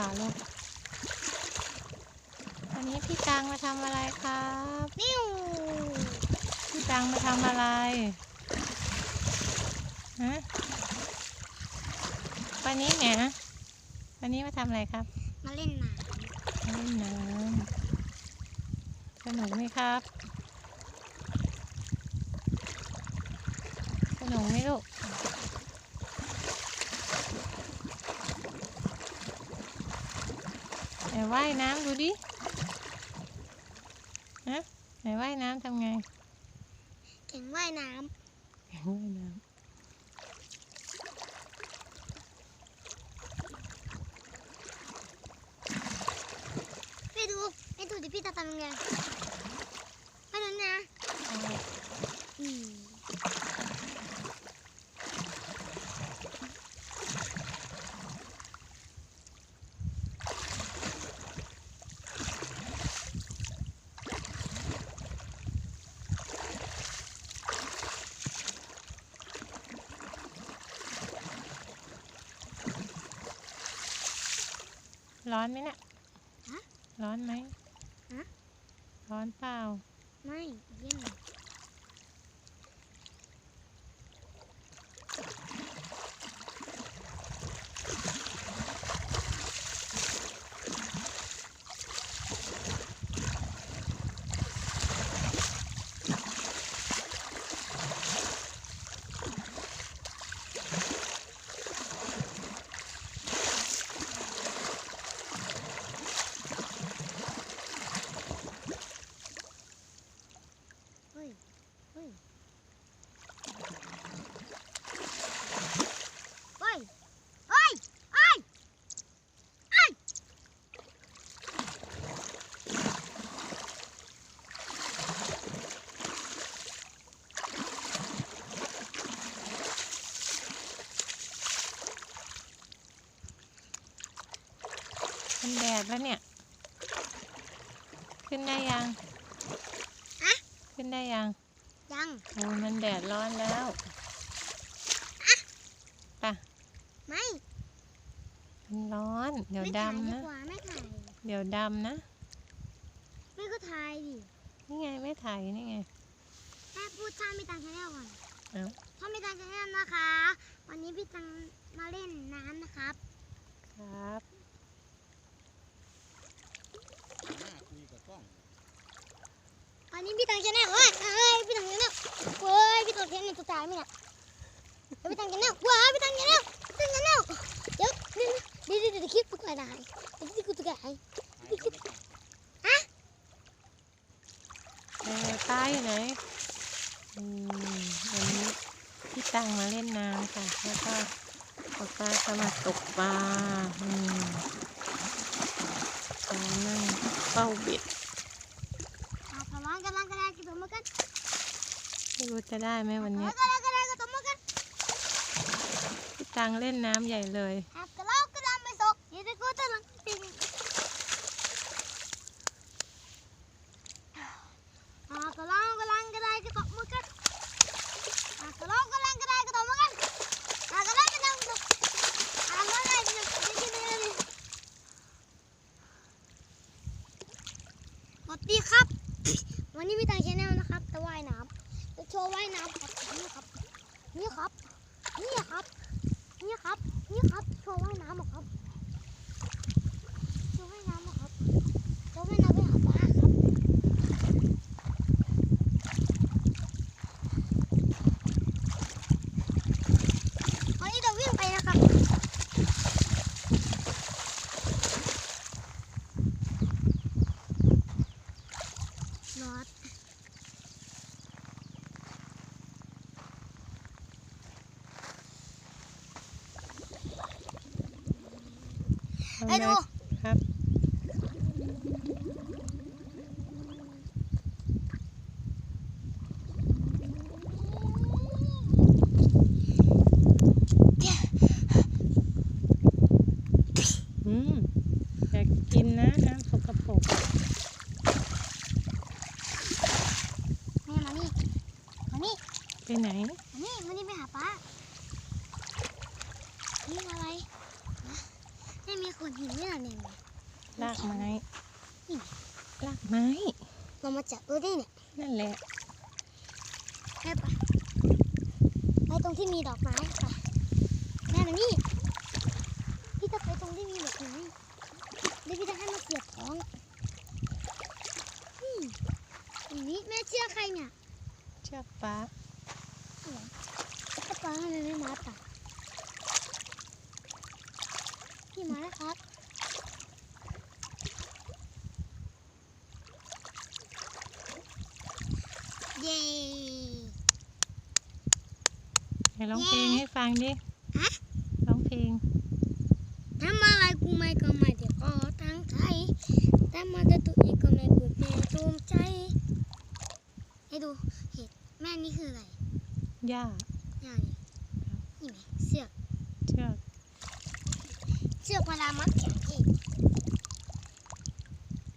ขาลูกวันนี้พี่ตังมาทำอะไรครับนิ้วพี่ตังมาทำอะไรฮะวันนี้เนี่ยวันนี้มาทำอะไรครับ มาเล่นน้มาเล่นน้ำสนุกไหมครับ สนุกไหมลูก ไหน ว่ายน้ำดูดิฮะไหนว่ายน้ำทำไงำแข่งว่ายน้แข่งว่ายน้ำไปดูไปดูดิพี่จะทำยังไงไปดูนะำ อืม ร้อนไหมเนี่ยฮะร้อนไหมฮะร้อนเปล่า ไม่เย็น เฮ้ย เฮ้ย เฮ้ย เฮ้ย เฮ้ย เฮ้ย มันแดดแล้วเนี่ย ขึ้นได้ยังอะขึ้นได้ยังยังโอ้ยมันแดดร้อนแล้วไปะไม่มันร้อน เดี๋ยวไม่ถ่ายดำดีนะ กว่าไม่ถ่ายเดี๋ยวดำนะ ไม่ก็ถ่ายดินี่ไงไม่ถ่ายนี่ไง แม่พูดช่างพี่ตังชาแนลก่อนเอ้า ช่างพี่ตังชาแนลนะคะ วันนี้พี่ตังมาเล่นน้ำนะครับ ครับ หน้าคุยกับกล้อง วันนี้ พี่ตังชาแนลเฮ้ยเฮ้ยพี่ตังชาแนลเว้ยพี่ตังชาแนลตัวตายไหมเนี่ยพี่ตังชาแนลว้าพี่ตังชาแนลพี่ตังชาแนเดี๋ยวเดี๋ยวเดี๋ยวเดี๋ยวเดี๋ยวคลิปกูตายเดี๋ยวคลิปกูตายหายเขาไม่ตัดเออป้าอยู่ไหนอืมวันนี้พี่ตังมาเล่นน้ำค่ะแล้วก็ป๊าป้าก็มาตกปลาอืมป้านั่งเฝ้าเบ็ด อะพร้อมกำลังกระดาน กระตุ้มกันไม่รู้จะได้ไหมวันกำเนี้ลัยงกระดานกระดานกระตุ้มกันพี่ตังเล่นน้ำใหญ่เลยอะกระลอกกระดานไม่สกเดี๋ยวกูจะลังติงอะกระลอกกระลังกระดานกระตุ้มกันอะกระลอกกระลังกระดานกระตุ้มกันอะกระลอกกระดานกระตุ้มอะกระลอกกระดานกระตุ้มสวัสดีครับ วันนี้พี่ตังชแนลนะครับจะว่ายน้ำจะโชว์ว่ายน้ำครับนี่ครับ นี่ครับ นี่ครับ นี่ครับ นี่ครับ โชว์ว่ายน้ำครับ โชว์ว่ายน้ำครับ โชว์ว่ายน้ำไปหาปลาครับ วันนี้เราวิ่งไปนะครับ รถ ไปดู ครับ อืมอยากกินนะน้ำสกปรก นี่มานี่ มานี่ ไปไหนมานี่มานี่ไปหาป้า นี่อะไรนะไม่มีคก้อนหินนี่น่ะเนี่ยลากไม้อืมลากไม้ เรามาจับตัวนี่เนี่ย นั่นแหละแม่ไปไปตรงที่มีดอกไม้ไปแม่มานี่ พี่จะไปตรงที่มีดอกไม้เดี๋ยวพี่จะให้มาเสียบของนี่อย่างนี้แม่เชื่อใครเนี่ย เชือกฟ้าถ้า ปลาทำไมไม่มาตัดพี่มาแล้วครับเย้ไหนร้องเพลงให้ฟังดิฮะร้องเพลงทำอะไรกูไม่ก็ไม่เดี๋ยวก็ตั้งใจแต่มาแต่ตัวเองก็ไม่กูแม่ตูมใจให้ดูเห็ดแม่นี่คืออะไรหญ้าย่า นี่นี่ไหมเสือกเชือกเชือกเวลามัดแขนพี่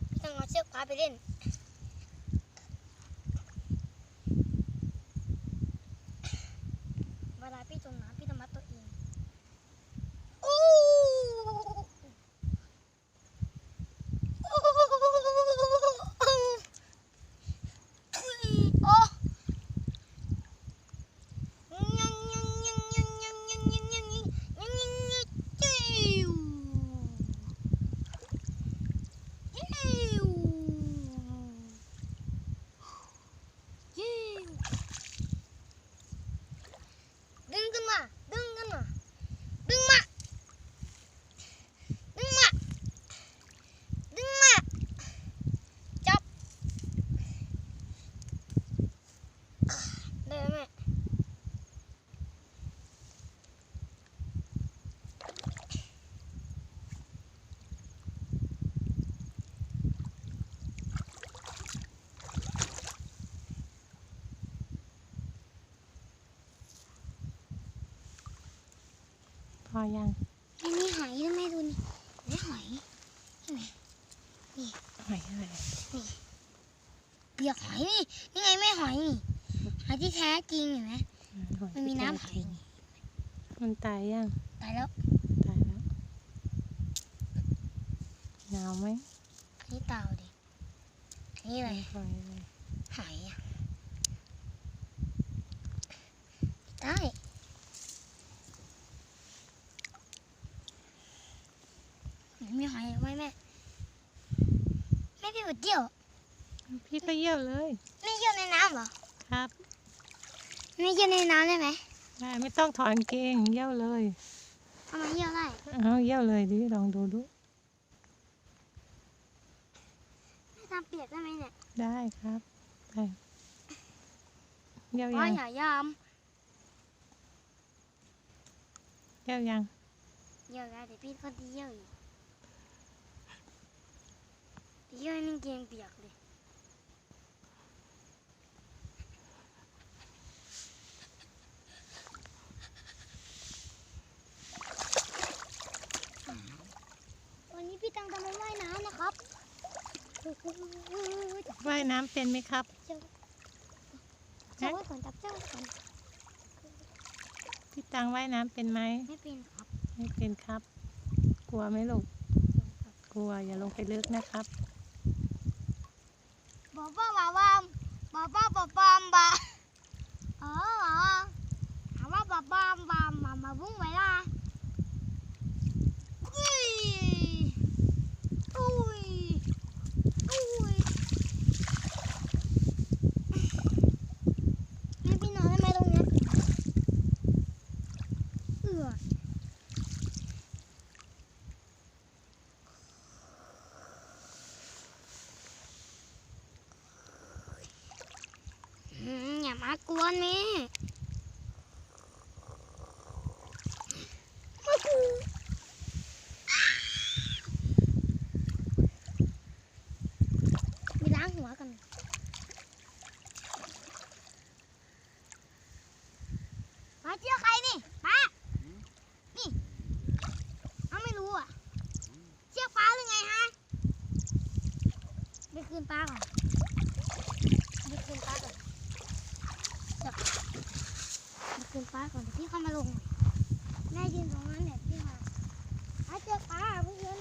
พี่ต้องเอาเชือกพาไปเล่น อยังอันนี้หอยทำไมดูนี่นี่หอยหอยอะไรเปลือกหอยนี่ยังไงไม่หอยนี่หอยที่แท้จริงเห็นไหมอืหอยมันมีน้ำหอยมันตายยังตายแล้วตายแล้วหนาวไหมอันนี้เต่าดิอันนี้อะไรหอยอะไรหอยอะได้มีหอยไหมแม่แม่พี่บ ดเดี่ยว พี่ก็เยี่ยวเลย ไม่เยี่ยวในน้ำเหรอ ครับ ไม่เยี่ยวในน้ำได้ไหมได้ไม่ต้องถอนเกงเยี่ยวเลยทำไมเยี่ยวได้เอาเยี่ยวเลยดิลองดูดูไม่ทำเปียกได้ไหมเนี่ย ได้ครับไปเยี่ยวว่ายังอย่ายอมเยี่ยวยังเยี่ยวได้แต่พี่ก็ดีเยี่ยวอยู่เยี่ยวนี่เกงเปียกเลยวันนี้พี่ตังทำมาว่ายน้ำนะครับว่ายน้ำเป็นไหมครับจับไว้ก่อนจับเจ้าไว้ก่อนพี่ตังว่ายน้ำเป็นไหมไม่เป็นครับ ไม่เป็นครับ กลัวไหมลูก กลัวอย่าลงไปลึกนะครับบ Pak. แม่มากูมีล้างหัวกัน มาเจอใครนี่ป้านี่เขาไม่รู้อะเชือกปลาหรือไงฮะไปคืนปลาก่อนไปคืนปลาก่อนเดี๋ยว ไปคืนปลาก่อนเดี๋ยวพี่เข้ามาลงใหม่แม่ยืนตรงนั้นเดี๋ยวพี่มาไปถ้าเจอปลาเพื่อน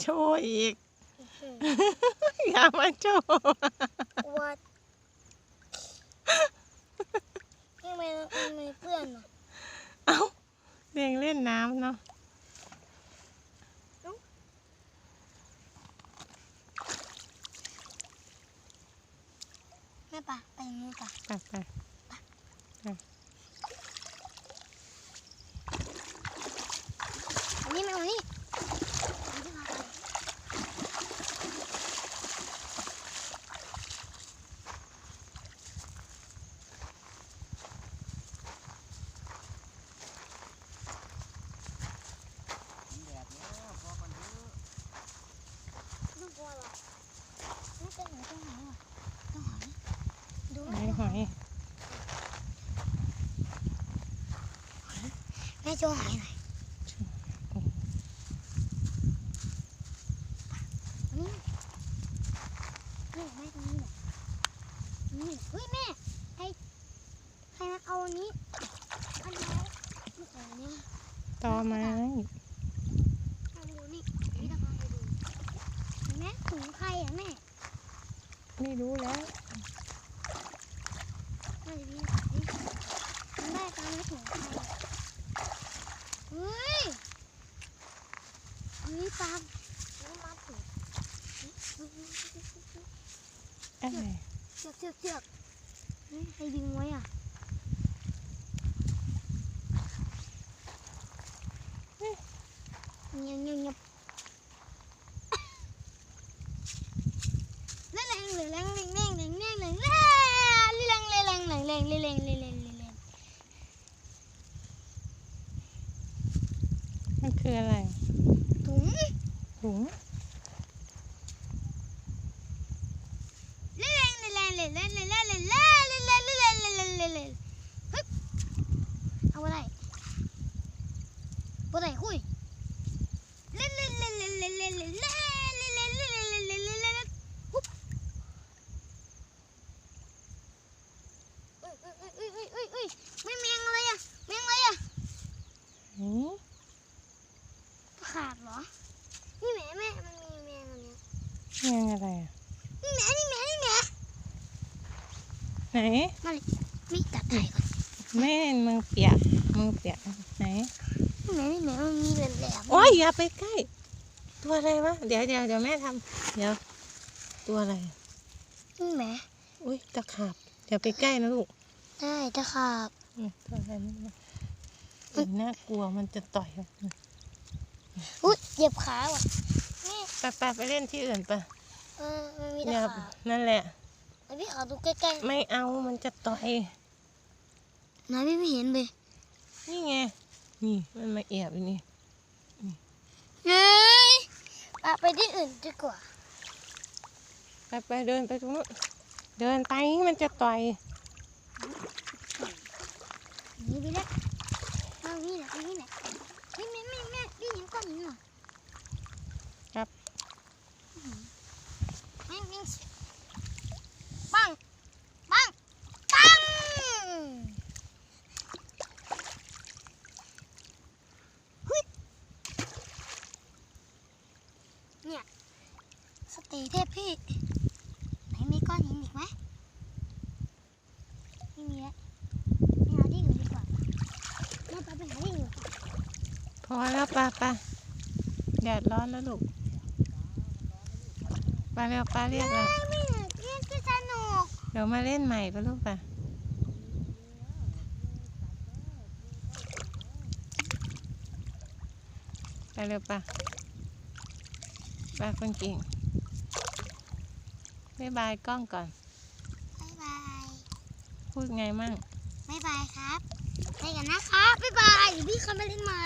โชว์อีกอย่ามาโชว์ปวดทำไมทำไมเพื่อนอะเอ้าเด็กเล่นน้ำเนาะ ปะไปงี้ปะไปไป ใม่โชว์หายหน่อยนี่นี่แม่ตรงนี้นี่เฮ้ยแม่ใครใครมาเอาอันนี้อันนี้ไหนอันนี้ตอไม้เาดูนี่พี่ตะองไปดูเห็นไหมถุงใครอะแม่ไม่รู้แล้วน่าจะพี่ได้ตามไม่ถุงใคร Ui. Ui tam. Em này. Trượt trượt trượt. Hay dừng ngoài à? Nhiều nhiều nhập. Đúng. Ông bên này. Bên này khui. ไหนมีตัดไถ่ก่อนแม่มือเปียกมือเปียกไหนนี่แม่นี่แม่มันมีแหลมแหลมโอ้ยอย่าไปใกล้ ตัวอะไรวะเดี๋ยวเดี๋ยวเดี๋ยวแม่ทำเดี๋ยวตัวอะไรนี่แม่อุ้ยตะขาบอย่าไปใกล้นะลูกได้ตะขาบอืมตัวอะไรนี่นะอุ๊ยน่ากลัวมันจะต่อยอะอุ้ยเหยียบขาว่ะนี่ไปไปไปเล่นที่อื่นไปเออมันมีตะเนี่ยขาบนั่นแหละ ไหนพี่ขอดูใกล้ไม่เอามันจะต่อยๆไหนพี่ไม่เห็นเลยนี่ไงนี่มันมาแอบอยู่นี่เฮ้ยปะไปที่อื่นดีกว่าไปไปเดินไปตรงนู้นเดินไปมันจะต่อยนี่ไปแล้วเอานี่แหละเอานี่แหละเฮ้ยแม่แม่แม่พี่เห็นก้อนหินเหรอครับ แม่แม่ปังปังปังเฮ้ยเนี่ยสติ เทพพี่ไหนมีก้อนหินอีกไหมไม่มีแล้วไปหาที่อื่นดีกว่าแม่ไปไปหาที่อื่นก่อนพอแล้วปลาปลาแดดร้อนแล้วลูกปลาเร็วปลาเรียกแล้วไม่อยากเล่นที่สนุกเดี๋ยวมาเล่นใหม่ปะลูกปะไปเร็วปะปลาคนเก่ง บ๊ายบายกล้องก่อน บ๊ายบาย พูดไงมั่งบ๊ายบายครับไปกันนะครับ บ๊ายบายเดี๋ยวพี่เข้ามาเล่นใหม่